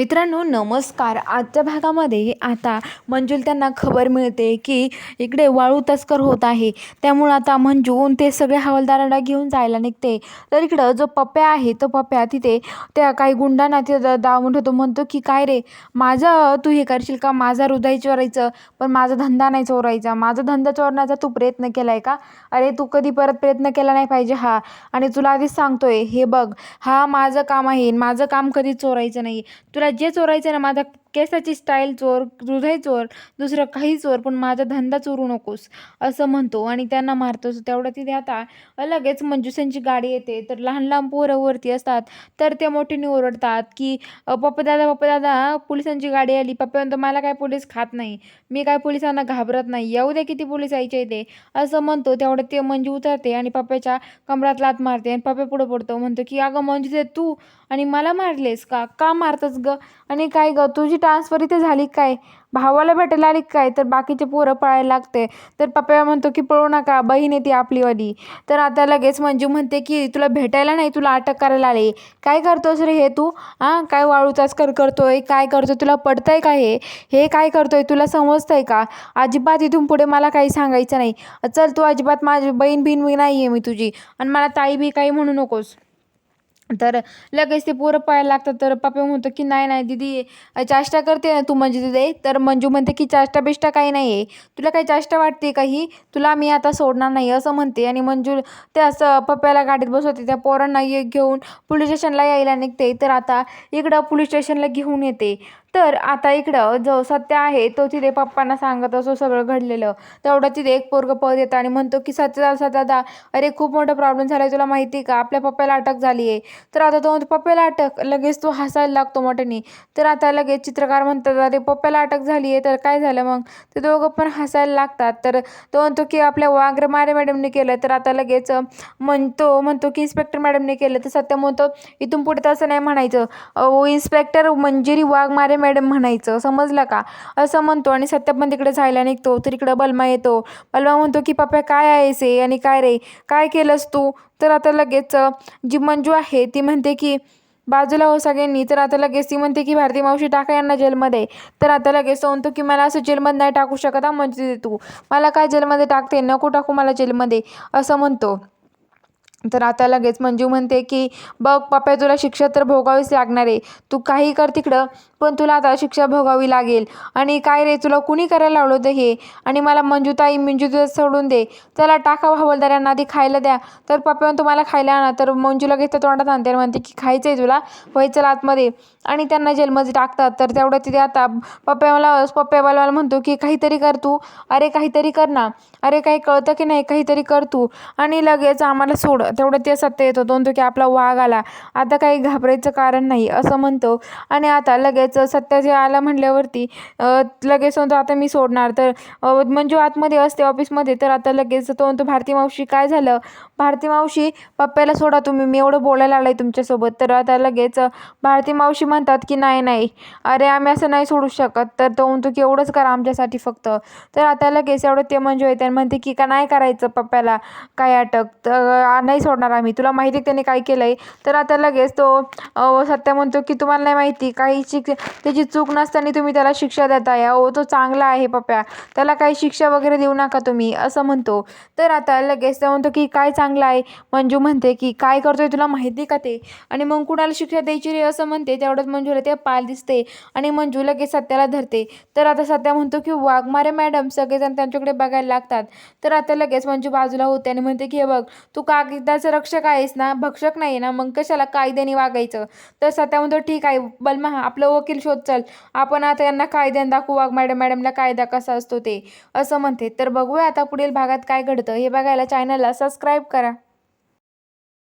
मित्रांनो नमस्कार. आजच्या भागामध्ये आता मंजूल त्यांना खबर मिळते की इकडे वाळू तस्कर होत आहे. त्यामुळं आता मंजू ते सगळे हवालदारांना घेऊन जायला निघते. तर इकडं जो पप्प्या आहे तो पप्प्या तिथे त्या काही गुंडांना तिथे दावून ठेवतो. म्हणतो की काय रे माझं तू हे करशील का? माझा हृदय चोरायचं पण माझा धंदा नाही चोरायचा. माझा धंदा चोरण्याचा तू प्रयत्न केला आहे का? अरे तू कधी परत प्रयत्न केला नाही पाहिजे हा. आणि तुला आधीच सांगतोय हे बघ हा माझं काम आहे. माझं काम कधी चोरायचं नाही. तुला जे चोरायचं ना माझा केसाची स्टाईल चोर हृदय चोर दुसरं काही चोर पण माझा धंदा चोरू नकोस असं म्हणतो आणि त्यांना मारतोस तेवढं तिथे आता लगेच मंजुसेंची गाडी येते. तर लहान लहान पोरं वरती असतात. तर ते मोठीने ओरडतात की पप्पा दादा पप्पा दादा पोलिसांची गाडी आली. पप्पा म्हणतो मला काय पोलीस खात नाही. मी काय पोलिसांना घाबरत नाही. येऊ दे किती पोलीस यायचे ते असं म्हणतो. तेवढं ते मंजू उतरते आणि पप्प्याच्या कमरात लात मारते आणि पप्पा पुढं पडतो. म्हणतो की अगं मंजू ते तू आणि मला मारलेस का? का मारतस ग? आणि काय ग? तुझी ट्रान्सफर इथे झाली काय? भावाला भेटायला आली काय? तर बाकीचे पोरं पळायला लागते. तर पप्पा म्हणतो की पळू नका बहीण येते आपलीवाली. तर आता लगेच मंजू म्हणते की तुला भेटायला नाही तुला अटक करायला आले. काय करतोस रे हे तू? हां काय वाळूचाच कर करतोय? काय करतोय? तुला पडतंय का हे? हे काय करतोय? तुला समजतंय का? अजिबात इथून पुढे मला काही सांगायचं नाही. चल तू अजिबात माझी बहीण बिन नाही आहे मी तुझी. आणि मला ताई बी काही म्हणू नकोस. तर लगेच ते पोरं पळायला लागतात. तर पप्पा म्हणतो की नाही नाही दीदी चाष्टा करते ना तू म्हणजे तिथे तर मंजू म्हणते की चाष्टा बिष्टा काही नाही आहे तुला काही चाष्टा वाटते काही तुला मी आता सोडणार नाही असं म्हणते. आणि मंजू ते असं पप्प्याला गाडीत बसवते. त्या पोरांना ये घेऊन पोलीस स्टेशनला यायला निघते. तर आता इकडं पोलीस स्टेशनला घेऊन येते. तर आता इकडं जो सत्य आहे तो तिथे पप्पांना सांगत असो सगळं घडलेलं. तेवढं तिथे एक पोरगं पळत येतं आणि म्हणतो की सत्य दादा अरे खूप मोठा प्रॉब्लेम झाला आहे तुला माहिती आहे का? आपल्या पप्प्याला अटक झाली आहे तर आता तो म्हणतो पप्प्याला अटक. लगेच तो हसायला लागतो मोठ्याने. तर आता लगेच चित्रकार म्हणतात अरे पप्प्याला अटक झाली आहे तर काय झालं मग? ते दोघं पण हसायला लागतात. तर तो म्हणतो की आपल्या वाघरे मारे मॅडमने केलं. तर आता लगेच म्हणतो म्हणतो की इन्स्पेक्टर मॅडमने केलं. तर सत्य म्हणतो इथून पुढे तसं नाही म्हणायचं. अहो इन्स्पेक्टर मंजिरी वाघमारे मॅडम म्हणायचं समजलं का? असं म्हणतो आणि सत्य पण तिकडे जायला निघतो तर इकडं बलमा येतो. बलमा म्हणतो की पप्पा काय आहेस हे? आणि काय रे? काय केलंस तू? तर आता लगेच जी मंजू आहे ती म्हणते की बाजूला हो सगळ्यांनी. तर आता लगेच ती म्हणते की भारती मावशी टाका यांना जेलमध्ये. तर आता लगेच तो म्हणतो की मला असं जेलमध्ये नाही टाकू शकत हा म्हणजे तू. मला काय जेलमध्ये टाकते? नको टाकू मला जेलमध्ये. असं म्हणतो. तर आता लगेच मंजू म्हणते की बघ पप्पा तुला शिक्षा तर भोगावीच लागणार आहे. तू काही कर तिकडं. पण तुला आता शिक्षा भोगावी लागेल. आणि काय रे तुला कुणी करायला लावलं होतं हे? आणि मला मंजूताई मंजू सोडून दे. चला टाका हवालदारांना आधी खायला द्या. तर पप्पा तुम्हाला खायला आणा. तर मंजू लगेच त्या तोंडात आणते म्हणते की खायचं आहे तुला व्हायचं आतमध्ये. आणि त्यांना जेलमध्ये टाकतात. तर तेवढं तिथे आता पप्पा मला पप्पा मला म्हणतो की काहीतरी कर तू. अरे काहीतरी कर ना. अरे काही कळतं की नाही? काहीतरी कर तू. आणि लगेच आम्हाला सोड. तेवढं ते सत्य येतो तो म्हणतो की आपला वाघ आला. आता काही घाबरायचं कारण नाही असं म्हणतो. आणि आता लगेच सत्य जे आला म्हणल्यावरती लगेच म्हणतो आता मी सोडणार. तर मंजू आतमध्ये असते ऑफिसमध्ये तर आता लगेच तो म्हणतो भारती मावशी काय झालं? भारती मावशी पप्प्याला सोडा तुम्ही मी एवढं बोलायला आलं आहे तुमच्यासोबत. तर आता लगेच भारती मावशी म्हणतात की नाही नाही अरे आम्ही असं नाही सोडू शकत. तर तो म्हणतो की एवढंच करा आमच्यासाठी फक्त. तर आता लगेच एवढं ते मंजू येते आणि म्हणते की का नाही करायचं पप्प्याला काय अटक? तर नाही सोडणार आम्ही तुला माहिती आहे त्याने काय केलं आहे तर आता लगेच तो सत्या सत्य म्हणतो की तुम्हाला नाही माहिती काही शिक त्याची चूक नसताना तुम्ही त्याला शिक्षा देताय. अहो तो चांगला आहे पप्प्या त्याला काही शिक्षा वगैरे देऊ नका तुम्ही असं म्हणतो. तर आता लगेच तो म्हणतो की काय चांगलं आहे? मंजू म्हणते की काय करतोय तुला माहिती का ते? आणि मग कुणाला शिक्षा द्यायची रे असं म्हणते. तेवढंच मंजूला ते पाल दिसते आणि मंजू लगेच सत्याला धरते. तर आता सत्या म्हणतो की वाघमारे मॅडम सगळेजण त्यांच्याकडे बघायला लागतात. तर आता लगेच मंजू बाजूला होते आणि म्हणते की हे बघ तू कागदाचं रक्षक आहेस ना भक्षक नाही ना मग कशाला कायद्याने वागायचं? तर सत्या म्हणतो ठीक आहे बलमा आपलं ओके वकील शोध चल आपण आता यांना कायद्यान दाखवू. वाघ मॅडम मॅडमला कायदा कसा असतो ते. असं म्हणते. तर बघूया आता पुढील भागात काय घडतं. हे बघायला चॅनलला सबस्क्राईब करा.